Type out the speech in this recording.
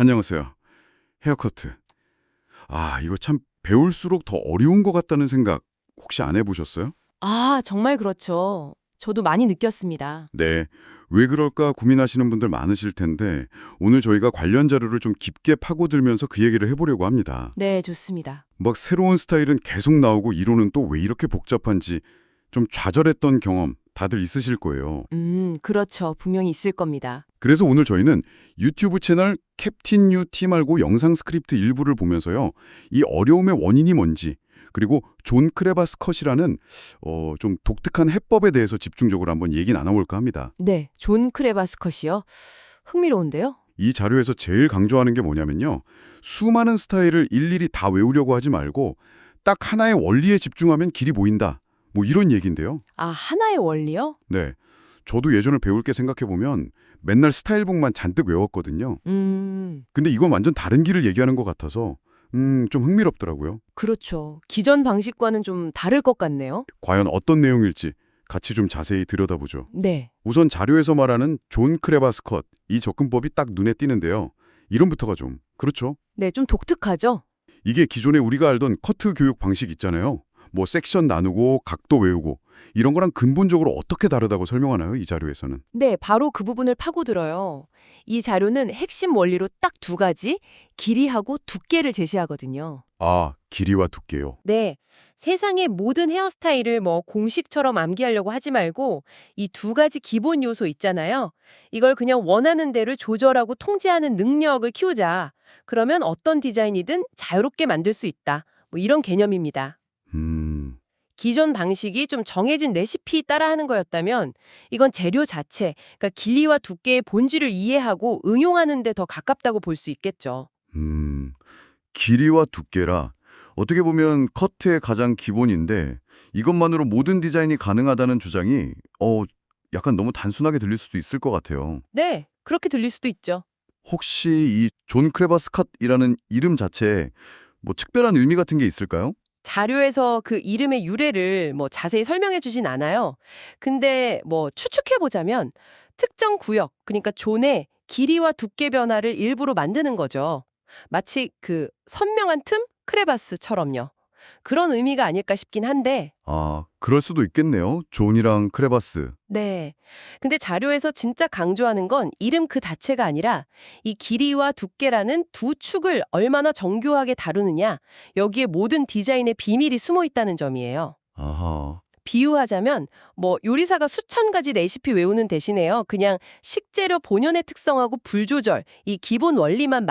안녕하세요. 헤어커트. 아, 이거 참 배울수록 더 어려운 것 같다는 생각 혹시 안 해보셨어요? 아, 정말 그렇죠. 저도 많이 느꼈습니다. 네. 왜 그럴까 고민하시는 분들 많으실 텐데 오늘 저희가 관련 자료를 좀 깊게 파고들면서 그 얘기를 해보려고 합니다. 네, 좋습니다. 막 새로운 스타일은 계속 나오고 이론은 또 왜 이렇게 복잡한지 좀 좌절했던 경험 다들 있으실 거예요. 음, 그렇죠. 분명히 있을 겁니다. 그래서 오늘 저희는 유튜브 채널 캡틴 유티 말고 영상 스크립트 일부를 보면서요. 이 어려움의 원인이 뭔지 그리고 존 크레바스 컷이라는 어, 좀 독특한 해법에 대해서 집중적으로 한번 얘기 나눠볼까 합니다. 네, 존 크레바스 컷이요. 흥미로운데요? 이 자료에서 제일 강조하는 게 뭐냐면요. 수많은 스타일을 일일이 다 외우려고 하지 말고 딱 하나의 원리에 집중하면 길이 보인다. 뭐 이런 얘기인데요. 아, 하나의 원리요? 네. 저도 예전에 배울 게 생각해보면 맨날 스타일북만 잔뜩 외웠거든요. 음, 근데 이건 완전 다른 길을 얘기하는 것 같아서 음, 좀 흥미롭더라고요. 그렇죠. 기존 방식과는 좀 다를 것 같네요. 과연 어떤 내용일지 같이 좀 자세히 들여다보죠. 네. 우선 자료에서 말하는 존 크레바스 컷, 이 접근법이 딱 눈에 띄는데요. 이름부터가 좀 그렇죠. 네, 좀 독특하죠? 이게 기존에 우리가 알던 커트 교육 방식 있잖아요. 뭐 섹션 나누고 각도 외우고 이런 거랑 근본적으로 어떻게 다르다고 설명하나요? 이 자료에서는. 네, 바로 그 부분을 파고들어요. 이 자료는 핵심 원리로 딱 두 가지, 길이하고 두께를 제시하거든요. 아, 길이와 두께요. 네. 세상의 모든 헤어스타일을 뭐 공식처럼 암기하려고 하지 말고 이 두 가지 기본 요소 있잖아요. 이걸 그냥 원하는 대로 조절하고 통제하는 능력을 키우자. 그러면 어떤 디자인이든 자유롭게 만들 수 있다. 뭐 이런 개념입니다. 음, 기존 방식이 좀 정해진 레시피 따라하는 거였다면 이건 재료 자체, 그러니까 길이와 두께의 본질을 이해하고 응용하는 데 더 가깝다고 볼 수 있겠죠. 음, 길이와 두께라 어떻게 보면 커트의 가장 기본인데 이것만으로 모든 디자인이 가능하다는 주장이 어 약간 너무 단순하게 들릴 수도 있을 것 같아요. 네, 그렇게 들릴 수도 있죠. 혹시 이 존 크레바스 컷이라는 이름 자체에 뭐 특별한 의미 같은 게 있을까요? 자료에서 그 이름의 유래를 뭐 자세히 설명해 주진 않아요. 근데 뭐 추측해 보자면 특정 구역, 그러니까 존의 길이와 두께 변화를 일부러 만드는 거죠. 마치 그 선명한 틈 크레바스처럼요. 그런 의미가 아닐까 싶긴 한데 아, 그럴 수도 있겠네요. 존이랑 크레바스. 네. 근데 자료에서 진짜 강조하는 건 이름 그 자체가 아니라 이 길이와 두께라는 두 축을 얼마나 정교하게 다루느냐, 여기에 모든 디자인의 비밀이 숨어 있다는 점이에요. 아하. 비유하자면 뭐 요리사가 수천 가지 레시피 외우는 대신에요. 그냥 식재료 본연의 특성하고 불 조절, 이 기본 원리만